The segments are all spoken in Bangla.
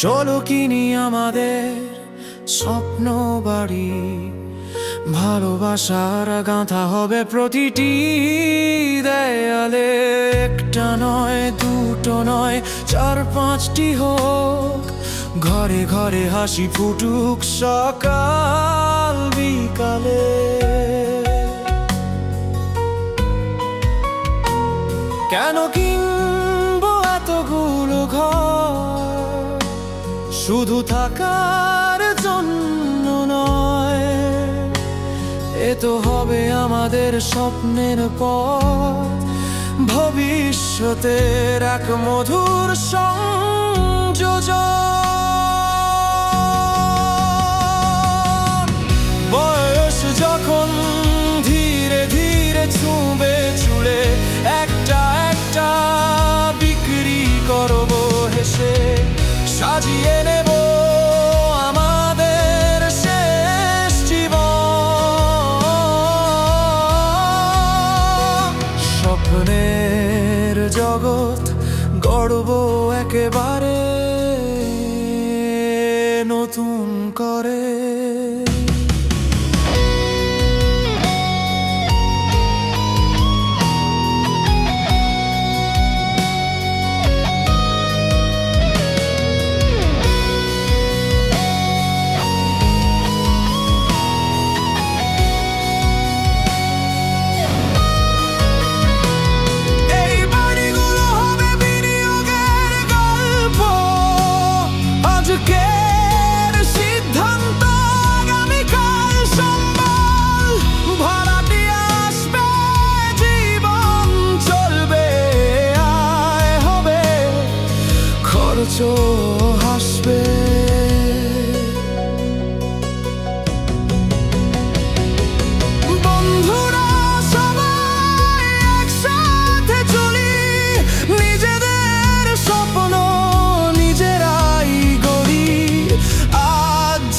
চলো কিনি আমাদের স্বপ্ন বাড়ি। ভালোবাসার গাঁথা হবে প্রতিটি দেয়ালে। একটা নয়, দুটো নয়, চার পাঁচটি হোক। ঘরে ঘরে হাসি ফুটুক সকাল বিকালে। কেন কিনবো শুধু থাকার জন্য নয় এ তো হবে আমাদের স্বপ্নের পথ। ভবিষ্যতের এক মধুর সংযোজন। স্বপ্নের জগৎ গড়ব একেবারে নতুন করে।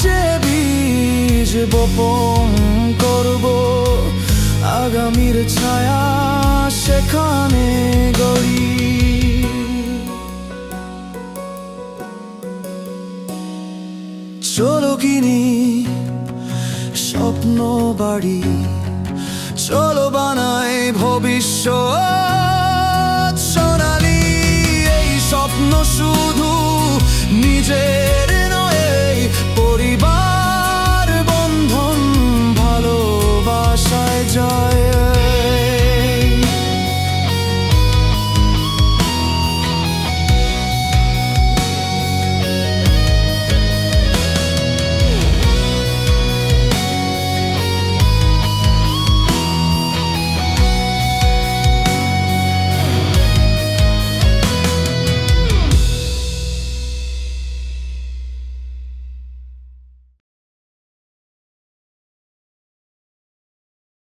যে বীজ বপন করব আগামীর ছায়া সেখানে গড়ি। কিনি স্বপ্ন বাড়ি চলো বানায় ভবিষ্যৎ।